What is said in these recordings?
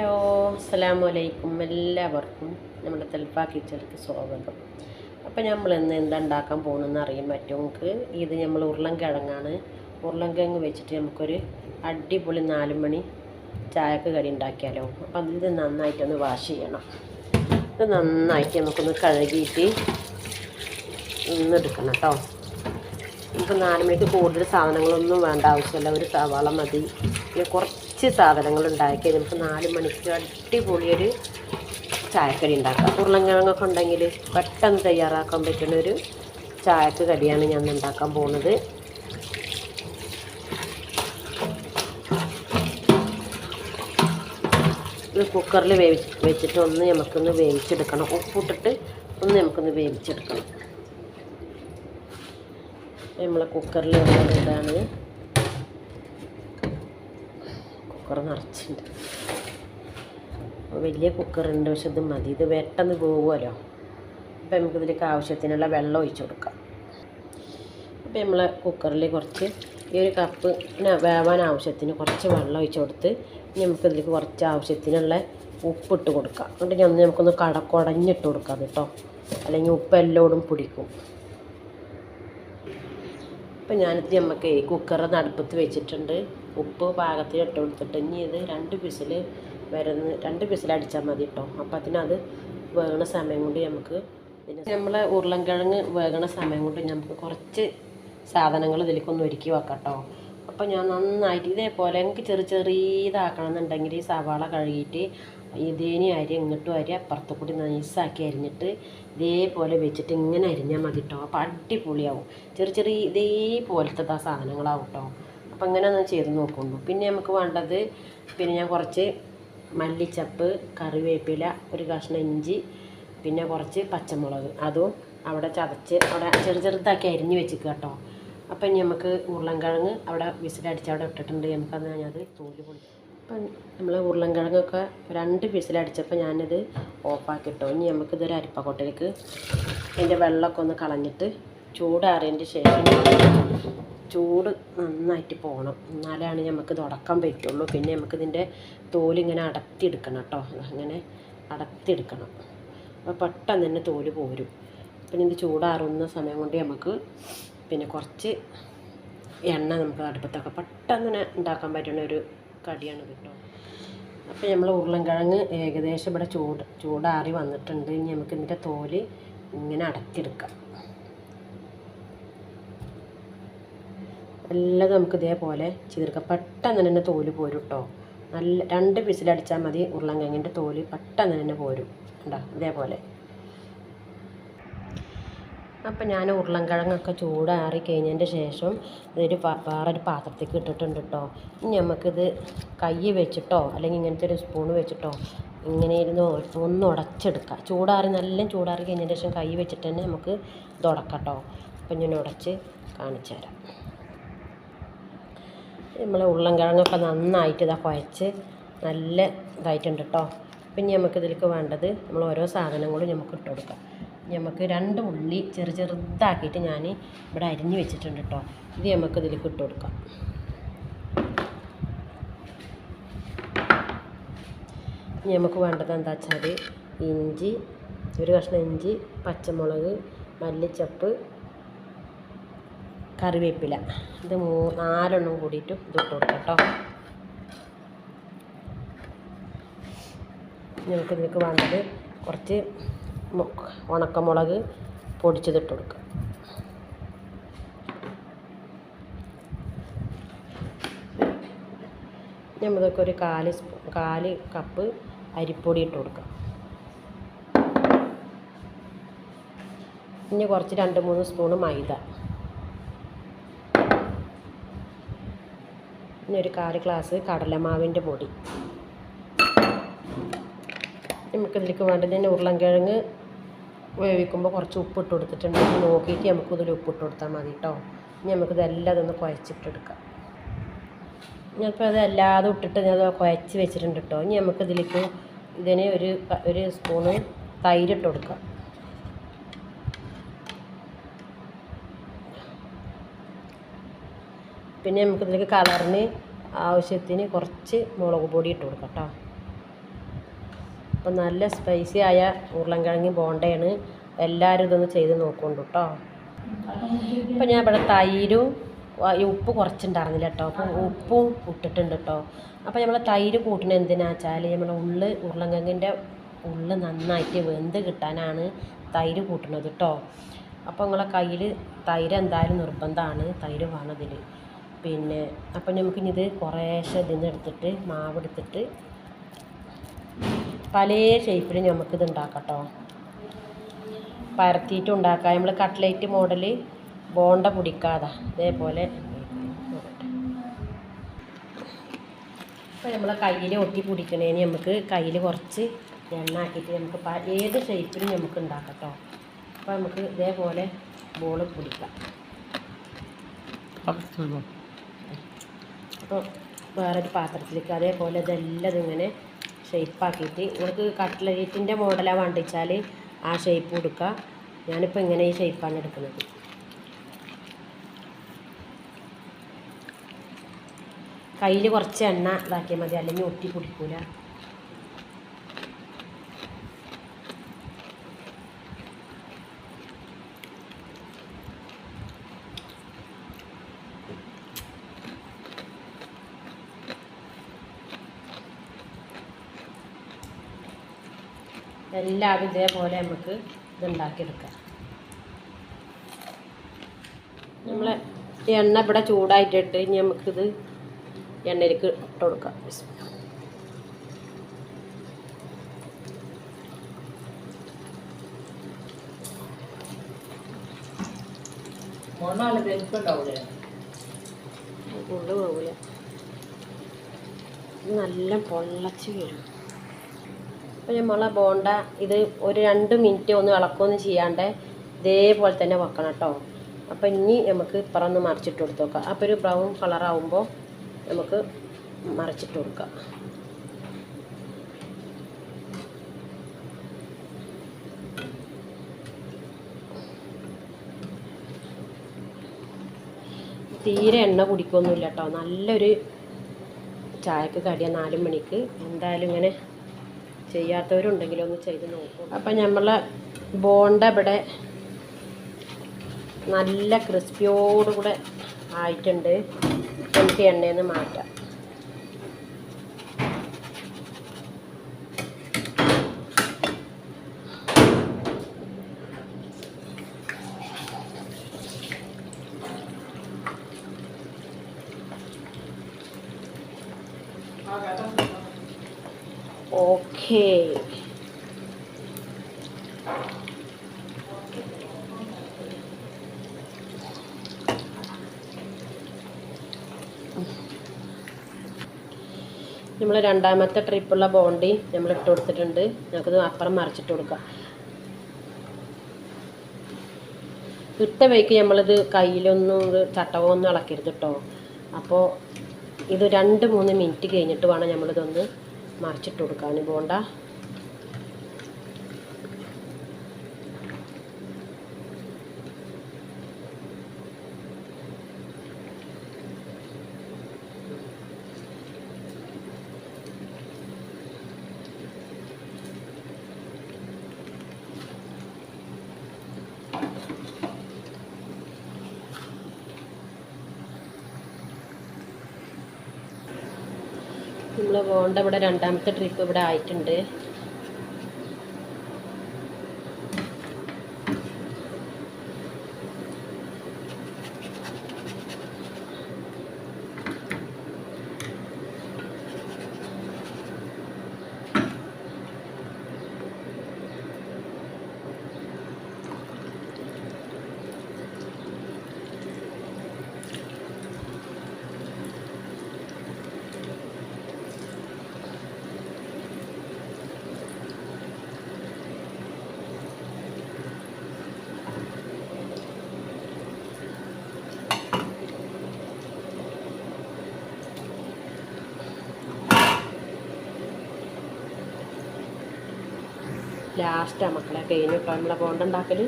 Hello അസ്സലാമലൈക്കും എല്ലാവർക്കും നമ്മുടെ തെൽഫ കിച്ചണിക്ക് സ്വാഗതം. അപ്പോൾ നമ്മൾ ഇന്ന് എന്താ ഉണ്ടാക്കാൻ പോകുന്നതെന്ന് അറിയാൻ പറ്റും നമുക്ക് ഇത് നമ്മൾ ഉരുളൻകിഴങ്ങാണ്. ഉരുളൻകിഴങ്ങ് വെച്ചിട്ട് നമുക്കൊരു അടിപൊളി നാല് മണി ചായക്ക് കടി ഉണ്ടാക്കിയാലോ. അപ്പം ഇത് നന്നായിട്ടൊന്ന് വാഷ് ചെയ്യണം. ഇത് നന്നായിട്ട് നമുക്കൊന്ന് കഴുകിയിട്ട് ഇന്നെടുക്കണം കേട്ടോ. നമുക്ക് നാല് മണിക്ക് കൂടുതൽ സാധനങ്ങളൊന്നും വേണ്ട ആവശ്യമില്ല. ഒരു സവാള മതി. പിന്നെ കുറച്ച് സാധനങ്ങൾ ഉണ്ടാക്കി നമുക്ക് നാല് മണിക്ക് അടിപൊളിയൊരു ചായക്കടി ഉണ്ടാക്കാം. ഉരുളങ്കിഴങ്ങൊക്കെ ഉണ്ടെങ്കിൽ പെട്ടെന്ന് തയ്യാറാക്കാൻ പറ്റുന്ന ഒരു ചായക്ക് കടിയാണ് ഞാൻ ഉണ്ടാക്കാൻ പോകുന്നത്. ഇത് കുക്കറിൽ വേവി വെച്ചിട്ട് ഒന്ന് നമുക്കൊന്ന് വേവിച്ചെടുക്കണം. ഉപ്പിട്ടിട്ട് ഒന്ന് നമുക്കൊന്ന് വേവിച്ചെടുക്കണം. നമ്മളെ കുക്കറിൽ ഇതാണ്. കുക്കർ നിറച്ചിട്ടുണ്ട്. വലിയ കുക്കറുണ്ട് പക്ഷെ ഇത് മതി. ഇത് പെട്ടെന്ന് പോകുമല്ലോ. അപ്പോൾ നമുക്കിതിലേക്ക് ആവശ്യത്തിനുള്ള വെള്ളം ഒഴിച്ചു കൊടുക്കാം. അപ്പോൾ നമ്മൾ കുക്കറിൽ കുറച്ച് ഈ ഒരു കപ്പ് വേവാൻ ആവശ്യത്തിന് കുറച്ച് വെള്ളം ഒഴിച്ചു കൊടുത്ത് നമുക്കിതിലേക്ക് കുറച്ച് ആവശ്യത്തിനുള്ള ഉപ്പിട്ട് കൊടുക്കാം. എന്നിട്ട് ഞാൻ നമുക്കൊന്ന് കടക്കുടഞ്ഞിട്ട് കൊടുക്കാം കേട്ടോ. അല്ലെങ്കിൽ ഉപ്പ് എല്ലോടും പിടിക്കും. അപ്പം ഞാനിത് നമുക്ക് കുക്കർ നടുപ്പത്ത് വെച്ചിട്ടുണ്ട്. ഉപ്പ് പാകത്തിൽ ഇട്ട് കൊടുത്തിട്ട് ഇനി ഇത് രണ്ട് വിസിൽ വരുന്ന രണ്ട് പിസിൽ അടിച്ചാൽ മതി കേട്ടോ. അപ്പം അതിനത് വേകണ സമയം കൊണ്ട് നമുക്ക് നമ്മളെ ഉരുളൻകിഴങ്ങ് വേകണ സമയം കൊണ്ട് നമുക്ക് കുറച്ച് സാധനങ്ങൾ ഇതിലേക്കൊന്ന് ഒരുക്കി വെക്കാം കേട്ടോ. അപ്പം ഞാൻ നന്നായിട്ട് ഇതേപോലെ എനിക്ക് ചെറു ചെറിയതാക്കണം എന്നുണ്ടെങ്കിൽ ഈ സവാള കഴുകിയിട്ട് ഇതേനി അരി ഇങ്ങോട്ടും അരി അപ്പുറത്ത് കൂടി നൈസാക്കി അരിഞ്ഞിട്ട് ഇതേപോലെ വെച്ചിട്ട് ഇങ്ങനെ അരിഞ്ഞാൽ മതി കേട്ടോ. അപ്പോൾ അടിപൊളിയാവും. ചെറിയ ചെറിയ ഇതേപോലത്തെ സാധനങ്ങളാവും കേട്ടോ. അപ്പോൾ ഇങ്ങനെ ഒന്ന് ചെയ്ത് നോക്കുള്ളൂ പിന്നെ നമുക്ക് വേണ്ടത് പിന്നെ ഞാൻ കുറച്ച് മല്ലിച്ചപ്പ് കറിവേപ്പില ഒരു കഷ്ണം ഇഞ്ചി പിന്നെ കുറച്ച് പച്ചമുളക്. അതും അവിടെ ചതച്ച് അവിടെ ചെറു ചെറുതാക്കി അരിഞ്ഞ് വെച്ചിക്കുക കേട്ടോ. അപ്പം ഇനി നമുക്ക് ഉരുളൻകിഴങ്ങ് അവിടെ വിസിലടിച്ച് അവിടെ ഇട്ടിട്ടുണ്ട്. നമുക്കത് ഞാനത് തോൽ പൊളിച്ചു അപ്പം നമ്മൾ ഉരുളൻകിഴങ്ങൊക്കെ രണ്ട് വിസിലടിച്ചപ്പോൾ ഞാനിത് ഓഫാക്കിട്ടോ. ഇനി നമുക്കിതൊരു അരിപ്പക്കോട്ടയിലേക്ക് അതിന്റെ വെള്ളമൊക്കെ ഒന്ന് കളഞ്ഞിട്ട് ചൂടാറിയതിന്റെ ശേഷം ചൂട് നന്നായിട്ട് പോകണം. എന്നാലാണ് നമുക്ക് തുടക്കാൻ പറ്റുള്ളൂ. പിന്നെ നമുക്കിതിന്റെ തോലിങ്ങനെ അടത്തിയെടുക്കണം കേട്ടോ. അങ്ങനെ അടത്തിയെടുക്കണം അപ്പോൾ പെട്ടെന്ന് തന്നെ തോൽ പോരും. പിന്നെ ഇത് ചൂടാറുന്ന സമയം കൊണ്ട് നമുക്ക് പിന്നെ കുറച്ച് എണ്ണ നമുക്ക് അടുപ്പത്തൊക്കെ പെട്ടെന്ന് തന്നെ ഉണ്ടാക്കാൻ പറ്റുന്ന ഒരു കടിയാണ് കേട്ടോ അപ്പോൾ നമ്മൾ ഉരുളൻകിഴങ്ങ് ഏകദേശം ഇവിടെ ചൂട് ചൂടാറി വന്നിട്ടുണ്ട്. ഇനി നമുക്ക് ഇതിന്റെ തോൽ ഇങ്ങനെ അടത്തിയെടുക്കാം എല്ലാം നമുക്ക് ഇതേപോലെ ചെയ്തെടുക്കാം. പെട്ടെന്ന് തന്നെ തോൽ പോരും കേട്ടോ നല്ല രണ്ട് വിസിലടിച്ചാൽ മതി ഉരുളൻകിഴങ്ങിന്റെ തോൽ പെട്ടെന്ന് തന്നെ പോരും. ഉണ്ടോ ഇതേപോലെ. അപ്പം ഞാൻ ഉരുളൻകിഴങ്ങൊക്കെ ചൂടാറി കഴിഞ്ഞതിന്റെ ശേഷം ഇതൊരു വേറൊരു പാത്രത്തേക്ക് ഇട്ടിട്ടുണ്ട് കേട്ടോ ഇനി നമുക്കിത് കൈ വെച്ചിട്ടോ അല്ലെങ്കിൽ ഇങ്ങനത്തെ ഒരു സ്പൂൺ വെച്ചിട്ടോ ഇങ്ങനെ ഇരുന്ന് ഒന്ന് ഉടച്ചെടുക്കാം. ചൂടാറി നല്ല ചൂടാറി കഴിഞ്ഞതിന്റെ ശേഷം കൈ വെച്ചിട്ട് തന്നെ നമുക്ക് ഇത് ഉടക്കാം കേട്ടോ അപ്പം ഞാൻ ഉടച്ച് കാണിച്ചു തരാം നമ്മൾ ഉരുളൻകിഴങ്ങൊക്കെ നന്നായിട്ട് ഇതാ കുഴച്ച് നല്ല ഇതായിട്ടുണ്ട് കേട്ടോ. പിന്നെ നമുക്ക് ഇതിലേക്ക് വേണ്ടത് നമ്മൾ ഓരോ സാധനങ്ങളും നമുക്ക് ഇട്ട് കൊടുക്കാം. നമുക്ക് രണ്ട് ഉള്ളി ചെറു ചെറുതാക്കിയിട്ട് ഞാൻ ഇവിടെ അരിഞ്ഞ് വെച്ചിട്ടുണ്ട് കേട്ടോ. ഇത് നമുക്ക് ഇതിലേക്ക് ഇട്ട് കൊടുക്കാം. ഇനി നമുക്ക് വേണ്ടത് എന്താ വെച്ചാൽ ഇഞ്ചി ഒരു കഷ്ണം ഇഞ്ചി പച്ചമുളക് മല്ലിച്ചപ്പ് കറിവേപ്പില. ഇത് മൂ നാലെണ്ണം കൂടിയിട്ട് ഇത് ഇട്ട് കൊടുക്കാം കേട്ടോ. നമുക്ക് ഇതിലേക്ക് വേണ്ടത് കുറച്ച് ഉണക്കമുളക് പൊടിച്ചതിട്ട് കൊടുക്കുക നമ്മൾക്ക് ഒരു കാൽ സ്പൂ കാൽ കപ്പ് അരിപ്പൊടി ഇട്ട് കൊടുക്കാം. ഇനി കുറച്ച് രണ്ട് മൂന്ന് സ്പൂണ് മൈദ. ഇനി ഒരു കാൽ ഗ്ലാസ് കടലമാവിന്റെ പൊടി. നമുക്കിതിലേക്ക് വേണ്ടത് തന്നെ ഉരുളൻകിഴങ്ങ് വേവിക്കുമ്പോൾ കുറച്ച് ഉപ്പിട്ട് കൊടുത്തിട്ടുണ്ട്. നോക്കിയിട്ട് നമുക്ക് ഇതിൽ ഉപ്പിട്ട് കൊടുത്താൽ മതി കേട്ടോ. ഇനി നമുക്കിതെല്ലാം ഇതൊന്ന് കുഴച്ചിട്ടെടുക്കാം. ഞാനിപ്പോൾ അത് എല്ലാതും ഇട്ടിട്ട് ഞാൻ കുഴച്ച് വെച്ചിട്ടുണ്ട് കേട്ടോ. ഇനി നമുക്കിതിലേക്ക് ഇതിന് ഒരു ഒരു സ്പൂണ് തൈരിട്ട് കൊടുക്കാം. പിന്നെ നമുക്കിതിലേക്ക് കളറിന് ആവശ്യത്തിന് കുറച്ച് മുളക് പൊടി ഇട്ട് കൊടുക്കാം കേട്ടോ. അപ്പം നല്ല സ്പൈസി ആയ ഉരുളൻകിഴങ്ങ് ബോണ്ടയാണ്. എല്ലാവരും ഇതൊന്ന് ചെയ്ത് നോക്കുന്നുണ്ട് കേട്ടോ. ഇപ്പം ഞാൻ ഇവിടെ തൈരും ഉപ്പ് കുറച്ചുണ്ടായിരുന്നില്ല കേട്ടോ. അപ്പോൾ ഉപ്പും ഇട്ടിട്ടുണ്ട് കേട്ടോ. അപ്പോൾ നമ്മൾ തൈര് കൂട്ടുന്നത് എന്തിനാ വെച്ചാൽ നമ്മൾ ഉള്ള് ഉരുളൻകിഴങ്ങിന്റെ ഉള്ള് നന്നായിട്ട് വെന്ത് കിട്ടാനാണ് തൈര് കൂട്ടണത് കേട്ടോ. അപ്പോൾ നിങ്ങളെ കയ്യിൽ തൈര് എന്തായാലും നിർബന്ധമാണ്. തൈര് വേണം പിന്നെ അപ്പം നമുക്കിനി ഇത് കുറേശ്ശെ ഇതിനെടുത്തിട്ട് മാവെടുത്തിട്ട് പല ഷേപ്പിൽ നമുക്കിത് ഉണ്ടാക്കട്ടോ. കേട്ടോ പരത്തിയിട്ട് ഉണ്ടാക്കാം. നമ്മൾ കട്ട്ലേറ്റ് മോഡൽ ബോണ്ട പിടിക്കാതെ. ഇതേപോലെ അപ്പോൾ നമ്മൾ കയ്യിൽ ഒട്ടി പിടിക്കണേന് നമുക്ക് കയ്യിൽ കുറച്ച് എണ്ണ ആക്കിയിട്ട് നമുക്ക് ഏത് ഷേപ്പിലും നമുക്ക് ഉണ്ടാക്കാം കേട്ടോ അപ്പോൾ നമുക്ക് ഇതേപോലെ ബോൾ പിടിക്കാം. അപ്പോൾ വേറൊരു പാത്രത്തിലേക്ക് അതേപോലെ ഇതെല്ലാം ഇതിങ്ങനെ ഷേപ്പാക്കിയിട്ട് നിങ്ങൾക്ക് കട്ട്ലേറ്റിന്റെ മോഡലാണ് വേണ്ടിച്ചാൽ ആ ഷേപ്പ് കൊടുക്കുക ഞാനിപ്പോൾ ഇങ്ങനെ ഈ ഷേപ്പാണ് എടുക്കുന്നത്. കയ്യിൽ കുറച്ച് എണ്ണ ഇതാക്കിയാൽ മതി. അല്ലെങ്കിൽ ഒട്ടി പിടിക്കൂല എല്ലാവരും ഇതേപോലെ നമുക്ക് ഇതുണ്ടാക്കിയെടുക്കാം. നമ്മളെ എണ്ണ ഇവിടെ ചൂടായിട്ടിട്ട് ഇനി നമുക്കിത് എണ്ണയിലേക്ക് ഇട്ട് കൊടുക്കാം. പോകില്ല. നല്ല പൊള്ളച്ച് വീഴും അപ്പോൾ നമ്മളെ ബോണ്ട ഇത് ഒരു രണ്ട് മിനിറ്റ് ഒന്ന് ഇളക്കൊന്നും ചെയ്യാണ്ട് ഇതേപോലെ തന്നെ വെക്കണം കേട്ടോ. അപ്പോൾ ഇനി നമുക്ക് ഇപ്പുറം ഒന്ന് മറിച്ചിട്ട് കൊടുത്ത് നോക്കാം അപ്പോൾ ഒരു ബ്രൗൺ കളറാവുമ്പോൾ നമുക്ക് മറിച്ചിട്ട് കൊടുക്കാം. തീരെ എണ്ണ കുടിക്കൊന്നുമില്ല കേട്ടോ. നല്ലൊരു ചായക്ക് കടിയ നാല് മണിക്ക്. എന്തായാലും ഇങ്ങനെ ചെയ്യാത്തവരുണ്ടെങ്കിലും ഒന്ന് ചെയ്ത് നോക്കും. അപ്പം നമ്മൾ ബോണ്ട ഇവിടെ നല്ല ക്രിസ്പിയോടുകൂടെ ആയിട്ടുണ്ട്. എനിക്ക് എണ്ണയിൽ നിന്ന് മാറ്റാം. ഓക്കേ നമ്മൾ രണ്ടാമത്തെ ട്രിപ്പുള്ള ബോണ്ടി നമ്മൾ ഇട്ട് കൊടുത്തിട്ടുണ്ട്. നമുക്കിത് അപ്പുറം മറിച്ചിട്ട് കൊടുക്കാം. ഇട്ട വഴിക്ക് നമ്മളിത് കയ്യിലൊന്നും ചട്ടകമൊന്നും ഇളക്കരുത് കേട്ടോ അപ്പോൾ ഇത് രണ്ട് മൂന്ന് മിനിറ്റ് കഴിഞ്ഞിട്ട് വേണം നമ്മളിതൊന്ന് മറിച്ചിട്ട് കൊടുക്കാൻ ബോണ്ട നമ്മൾ പോകേണ്ട ഇവിടെ രണ്ടാമത്തെ ട്രിപ്പ് ഇവിടെ ആയിട്ടുണ്ട്. ലാസ്റ്റാണ് മക്കളെ കഴിഞ്ഞിട്ടോ നമ്മളെ ബോണ്ട ഉണ്ടാക്കൽ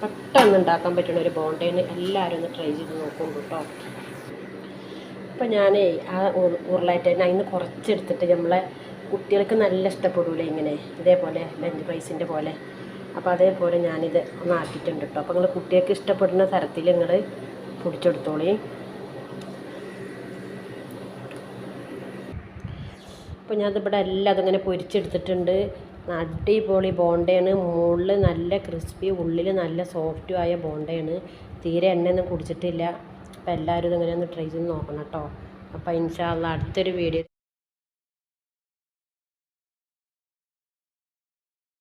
പെട്ടെന്ന് ഉണ്ടാക്കാൻ പറ്റുന്ന ഒരു ബോണ്ടേന്ന് എല്ലാവരും ഒന്ന് ട്രൈ ചെയ്ത് നോക്കും കേട്ടോ. ഇപ്പം ഞാനേ ആ ഉരുളായിട്ട് തന്നെ അതിന് കുറച്ചെടുത്തിട്ട് നമ്മളെ കുട്ടികൾക്ക് നല്ല ഇഷ്ടപ്പെടില്ലേ ഇങ്ങനെ. ഇതേപോലെ ലഞ്ച് പ്രൈസിന്റെ പോലെ. അപ്പോൾ അതേപോലെ ഞാനിത് ഒന്ന് ആക്കിയിട്ടുണ്ട് കേട്ടോ. അപ്പോൾ നിങ്ങൾ കുട്ടികൾക്ക് ഇഷ്ടപ്പെടുന്ന തരത്തിൽ നിങ്ങൾ പൊടിച്ചെടുത്തോളി. അപ്പോൾ ഞാനിവിടെ എല്ലാം അതിങ്ങനെ പൊരിച്ചെടുത്തിട്ടുണ്ട്. അടിപൊളി ബോണ്ടയാണ്. മുകളിൽ നല്ല ക്രിസ്പി ഉള്ളിൽ നല്ല സോഫ്റ്റും ആയ ബോണ്ടയാണ്. തീരെ എണ്ണയൊന്നും കുടിച്ചിട്ടില്ല. അപ്പോൾ എല്ലാവരും ഇതിങ്ങനെ ഒന്ന് ട്രൈ ചെയ്ത് നോക്കണം കേട്ടോ അപ്പോൾ ഇൻഷാല്ല അടുത്തൊരു വീഡിയോ